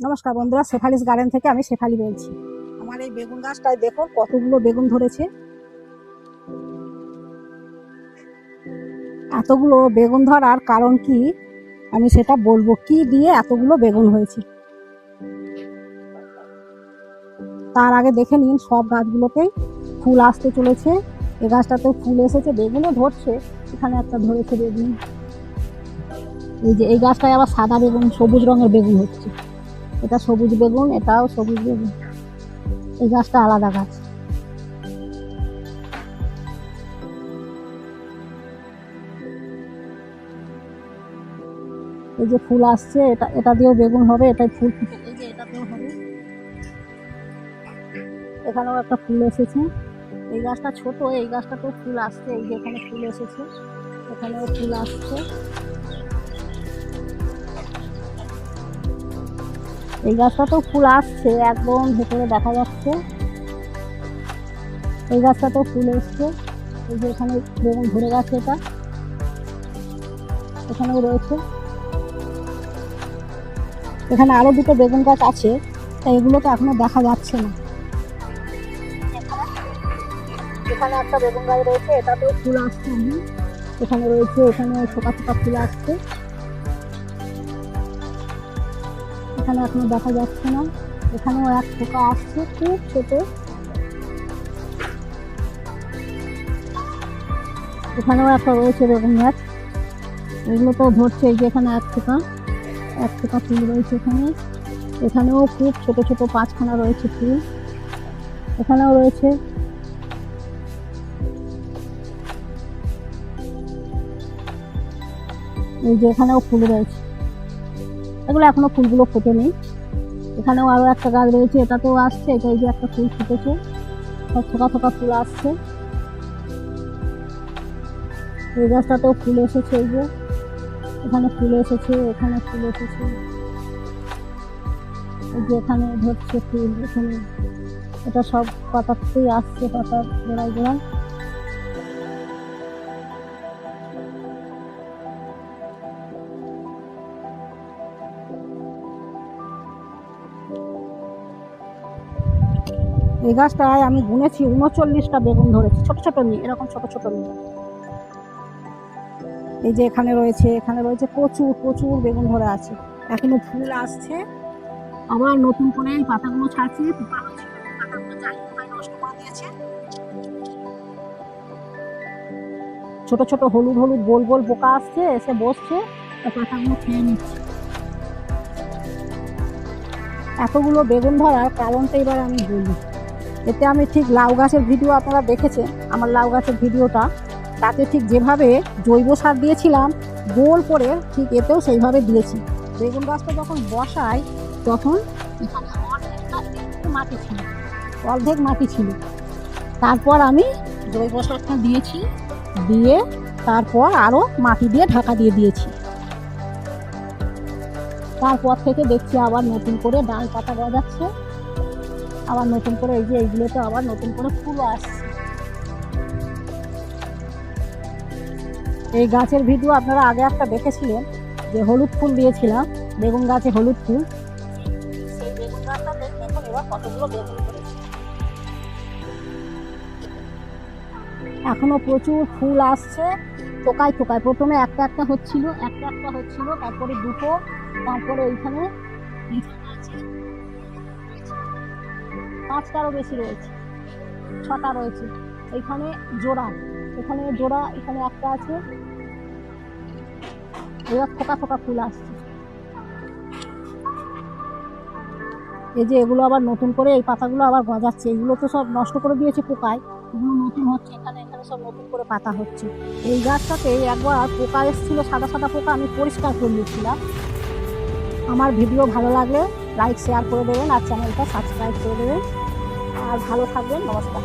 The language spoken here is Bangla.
নমস্কার বন্ধুরা, শেফালিস গার্ডেন থেকে আমি শেফালি বলছি। আমার এই বেগুন গাছটায় দেখো কতগুলো বেগুন ধরেছে। এতগুলো বেগুন ধরার কারণ কি? আমি সেটা বলব, কি দিয়ে এতগুলো বেগুন হয়েছে? তার আগে দেখে নিন, সব গাছগুলোতেই ফুল আসতে চলেছে। এই গাছটাতেও ফুল এসেছে, বেগুনও ধরছে, এখানে একটা ধরেছে বেগুন। এই যে, এই গাছটায় আবার সাদা বেগুন, সবুজ রঙের বেগুন হচ্ছে। এটা সবুজ বেগুন, এটাও সবুজ বেগুন। এই গাছটা আলাদা গাছ। এই যে ফুল আসছে, এটা এটা দিয়েও বেগুন হবে, এটাই ফুল। এই যে এটাতেও হবে। এখানেও একটা ফুল এসেছে। এই গাছটা ছোট, এই গাছটাতেও ফুল আসছে। এই যে এখানে ফুল এসেছে। এখানেও ফুল আসছে। এই গাছটা তো ফুল আসছে, একদম ভেতরে দেখা যাচ্ছে। এই গাছটাতেও ফুল এসছে। এই যে এখানে বেগুন ধরে গেছে এটা। এখানেও রয়েছে। এখানে আরও দুটো বেগুন গাছ আছে তা এগুলো তো এখনও দেখা যাচ্ছে না। এখানে একটা বেগুন গাছ রয়েছে, এটাতেও ফুল আসছে। এখানে রয়েছে, এখানে ছোটা ছোটা ফুল আসছে। এখানে এখনও দেখা যাচ্ছে না। এখানেও এক ফোকা আসছে, খুব ছোট। এখানেও একটা রয়েছে বেগুন গাছ এগুলো তো ধরছে এই যে এখানে এক ফোকা এক ফোকা ফুল রয়েছে এখানে। এখানেও খুব ছোট ছোট পাঁচখানা রয়েছে ফুল। এখানেও রয়েছে। এই যে এখানেও ফুল রয়েছে। এগুলো এখনও ফুলগুলো ফোটেনি। এখানেও আরও একটা গাছ রয়েছে এটাতেও আসছে, এটা এই যে একটা ফুল ফুটেছে। সব থোকা থোকা ফুল আসছে। এই গাছটাতেও ফুল এসেছে এই যে। এখানে ফুল এসেছে, এখানে ফুল এসেছে। এই যে এখানে ধরছে ফুল, এখানে। এটা সব পাতাতেই আসছে, পাতার গোড়ায় গোড়ায়। এই গাছটায় আমি গুনেছি উনচল্লিশটা বেগুন ধরেছি, ছোট ছোট নিয়ে এরকম ছোট ছোট নিয়ে এই যে এখানে রয়েছে এখানে রয়েছে প্রচুর প্রচুর বেগুন ধরে আছে। এখনও ফুল আসছে। আবার নতুন করে এই পাতাগুলো ছাড়ছে ছোট ছোট হলুদ হলুদ গোল গোল পোকা আসছে, এসে বসছে পাতাগুলো খেয়ে নিচ্ছে। এতগুলো বেগুন ধরার কারণটা এবার আমি বলি। এতে আমি ঠিক লাউ গাছের ভিডিও আপনারা দেখেছেন, আমার লাউ গাছের ভিডিওটা তাতে ঠিক যেভাবে জৈব সার দিয়েছিলাম, গোল করে ঠিক এতেও সেইভাবে দিয়েছি। বেগুন গাছটা যখন বসাই, তখন মাটি ছিল, অর্ধেক মাটি ছিল। তারপর আমি জৈব সারটা দিয়েছি, দিয়ে তারপর আরও মাটি দিয়ে ঢাকা দিয়ে দিয়েছি। তারপর থেকে দেখছি আবার নতুন করে ডাল পাতা গজাচ্ছে। আবার নতুন করে এই যে এইগুলোতে আবার নতুন করে ফুলও আসছে। এই গাছের ভিডিও আপনারা আগে একটা দেখেছিলেন, যে হলুদ ফুল দিয়েছিলাম, বেগুন গাছে হলুদ ফুল। এখনও প্রচুর ফুল আসছে টোকায় টোকায় প্রথমে একটা একটা হচ্ছিল, একটা একটা হচ্ছিল, তারপরে দুটো, তারপরে এইখানে। আছে পাঁচটারও বেশি রয়েছে। ছটা রয়েছে। এখানে জোড়া। এখানে জোড়া, এখানে একটা আছে। এবার ফোকা ফোকা ফুল আসছে। এই যে এগুলো আবার নতুন করে এই পাতাগুলো আবার গজাচ্ছে। এগুলো তো সব নষ্ট করে দিয়েছে পোকায়। এগুলো নতুন হচ্ছে। এখানে এখানে সব নতুন করে পাতা হচ্ছে। এই গাছটাতে একবার পোকা এসেছিল, সাদা সাদা পোকা। আমি পরিষ্কার করে দিয়েছিলাম। আমার ভিডিও ভালো লাগলে লাইক, শেয়ার করে দেবেন আর চ্যানেলটা সাবস্ক্রাইব করে দেবেন। আর ভালো থাকবেন নমস্কার।